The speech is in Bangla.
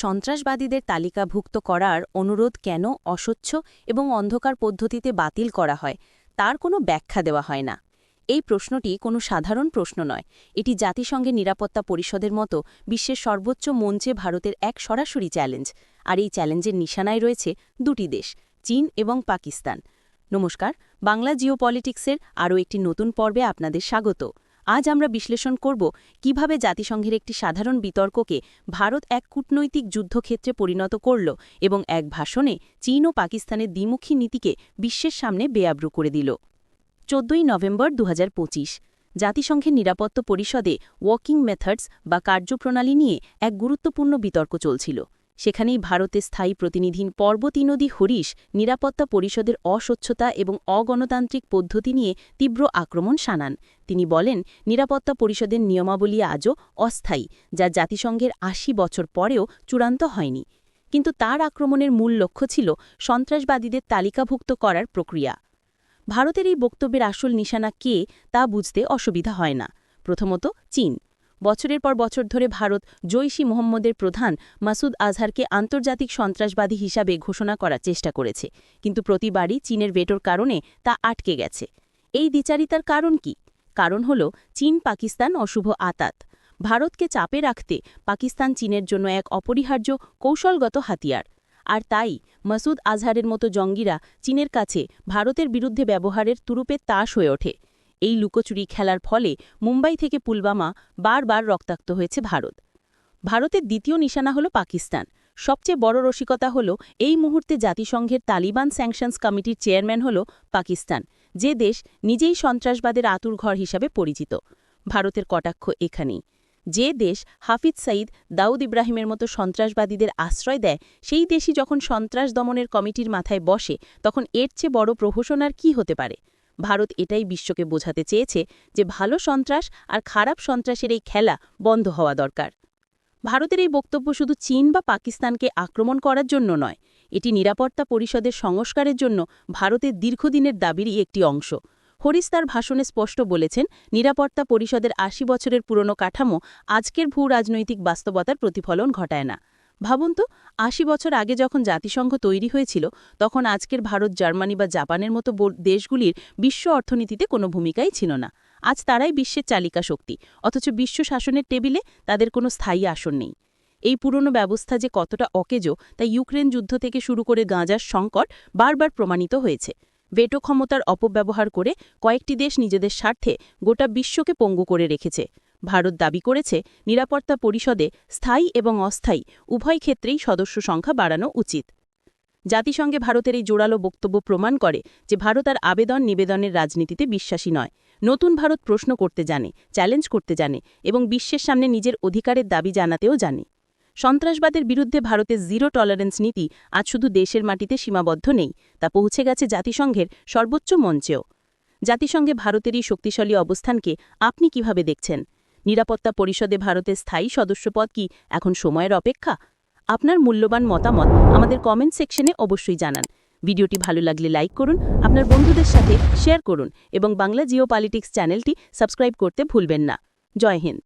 সন্ত্রাসবাদীদের তালিকাভুক্ত করার অনুরোধ কেন অস্বচ্ছ এবং অন্ধকার পদ্ধতিতে বাতিল করা হয়, তার কোনো ব্যাখ্যা দেওয়া হয় না। এই প্রশ্নটি কোনো সাধারণ প্রশ্ন নয়। এটি জাতিসংঘের নিরাপত্তা পরিষদের মতো বিশ্বের সর্বোচ্চ মঞ্চে ভারতের এক সরাসরি চ্যালেঞ্জ, আর এই চ্যালেঞ্জের নিশানায় রয়েছে দুটি দেশ, চীন এবং পাকিস্তান। নমস্কার, বাংলা জিওপলিটিক্সের আরও একটি নতুন পর্বে আপনাদের স্বাগত। আজ আমরা বিশ্লেষণ করব কীভাবে জাতিসংঘের একটি সাধারণ বিতর্ককে ভারত এক কূটনৈতিক যুদ্ধক্ষেত্রে পরিণত করল এবং এক ভাষণে চীন ও পাকিস্তানের দ্বিমুখী নীতিকে বিশ্বের সামনে বেয়াব্রু করে দিল। চোদ্দই নভেম্বর দু হাজার পঁচিশ, জাতিসংঘের নিরাপত্তা পরিষদে ওয়াকিং মেথডস বা কার্যপ্রণালী নিয়ে এক গুরুত্বপূর্ণ বিতর্ক চলছিল। সেখানেই ভারতের স্থায়ী প্রতিনিধি পর্বতীনদী হরিশ নিরাপত্তা পরিষদের অস্বচ্ছতা এবং অগণতান্ত্রিক পদ্ধতি নিয়ে তীব্র আক্রমণ শানান। তিনি বলেন, নিরাপত্তা পরিষদের নিয়মাবলী আজও অস্থায়ী, যা জাতিসংঘের আশি বছর পরেও চূড়ান্ত হয়নি। কিন্তু তার আক্রমণের মূল লক্ষ্য ছিল সন্ত্রাসবাদীদের তালিকাভুক্ত করার প্রক্রিয়া। ভারতের এই বক্তব্যের আসল নিশানা কে তা বুঝতে অসুবিধা হয় না। প্রথমত, চীন। বছরের পর বছর ধরে ভারত জৈশি মোহাম্মদের প্রধান মাসুদ আজহারকে আন্তর্জাতিক সন্ত্রাসবাদী হিসাবে ঘোষণা করার চেষ্টা করেছে। কিন্তু প্রতিবারই চীনের ভেটোর কারণে তা আটকে গেছে। এই দ্বিচারিতার কারণ কি? কারণ হল চীন, পাকিস্তান অশুভ আতাত। ভারতকে চাপে রাখতে পাকিস্তান চীনের জন্য এক অপরিহার্য, কৌশলগত হাতিয়ার। আর তাই মাসুদ আজহারের মতো জঙ্গিরা চীনের কাছে ভারতের বিরুদ্ধে ব্যবহারের তুরুপে তাস হয়ে ওঠে। এই লুকোচুরি খেলার ফলে মুম্বাই থেকে পুলবামা বারবার রক্তাক্ত হয়েছে ভারত। ভারতের দ্বিতীয় নিশানা হল পাকিস্তান। সবচেয়ে বড় রসিকতা হল এই মুহূর্তে জাতিসংঘের তালিবান স্যাংশনস কমিটির চেয়ারম্যান হল পাকিস্তান, যে দেশ নিজেই সন্ত্রাসবাদের আতুরঘর হিসাবে পরিচিত। ভারতের কটাক্ষ এখানেই। যে দেশ হাফিজ সাইদ দাউদ ইব্রাহিমের মতো সন্ত্রাসবাদীদের আশ্রয় দেয়, সেই দেশই যখন সন্ত্রাস দমনের কমিটির মাথায় বসে, তখন এর চেয়ে বড় প্রহসন আর কী হতে পারে? ভারত এটাই বিশ্বকে বোঝাতে চেয়েছে যে ভালো সন্ত্রাস আর খারাপ সন্ত্রাসের এই খেলা বন্ধ হওয়া দরকার। ভারতের এই বক্তব্য শুধু চীন বা পাকিস্তানকে আক্রমণ করার জন্য নয়, এটি নিরাপত্তা পরিষদের সংস্কারের জন্য ভারতের দীর্ঘদিনের দাবিরই একটি অংশ। হরিস তার ভাষণে স্পষ্ট বলেছেন, নিরাপত্তা পরিষদের আশি বছরের পুরনো কাঠামো আজকের ভূ রাজনৈতিক বাস্তবতার প্রতিফলন ঘটায় না। ভাবুন তো, আশি বছর আগে যখন জাতিসংঘ তৈরি হয়েছিল, তখন আজকের ভারত, জার্মানি বা জাপানের মতো দেশগুলির বিশ্ব অর্থনীতিতে কোনো ভূমিকাই ছিল না। আজ তারাই বিশ্বের চালিকা শক্তি, অথচ বিশ্ব শাসনের টেবিলে তাদের কোনো স্থায়ী আসন নেই। এই পুরনো ব্যবস্থা যে কতটা অকেজো, তা ইউক্রেন যুদ্ধ থেকে শুরু করে গাঁজার সংকট বারবার প্রমাণিত হয়েছে। ভেটো ক্ষমতার অপব্যবহার করে কয়েকটি দেশ নিজেদের স্বার্থে গোটা বিশ্বকে পঙ্গু করে রেখেছে। ভারত দাবি করেছে, নিরাপত্তা পরিষদে স্থায়ী এবং অস্থায়ী, উভয় ক্ষেত্রেই সদস্য সংখ্যা বাড়ানো উচিত। জাতিসংঘে ভারতের এই জোরালো বক্তব্য প্রমাণ করে যে ভারত আর আবেদন নিবেদনের রাজনীতিতে বিশ্বাসী নয়। নতুন ভারত প্রশ্ন করতে জানে, চ্যালেঞ্জ করতে জানে এবং বিশ্বের সামনে নিজের অধিকারের দাবি জানাতেও জানে। সন্ত্রাসবাদের বিরুদ্ধে ভারতের জিরো টলারেন্স নীতি আজ শুধু দেশের মাটিতে সীমাবদ্ধ নেই, তা পৌঁছে গেছে জাতিসংঘের সর্বোচ্চ মঞ্চেও। জাতিসংঘে ভারতের এই শক্তিশালী অবস্থানকে আপনি কীভাবে দেখছেন? নিরাপত্তা পরিষদে ভারতের স্থায়ী সদস্যপদ কি এখন সময়ের অপেক্ষা? আপনার মূল্যবান মতামত আমাদের কমেন্ট সেকশনে অবশ্যই জানান। ভিডিওটি ভালো লাগলে লাইক করুন, আপনার বন্ধুদের সাথে শেয়ার করুন এবং বাংলা জিও পলিটিক্স চ্যানেলটি সাবস্ক্রাইব করতে ভুলবেন না। জয় হিন্দ।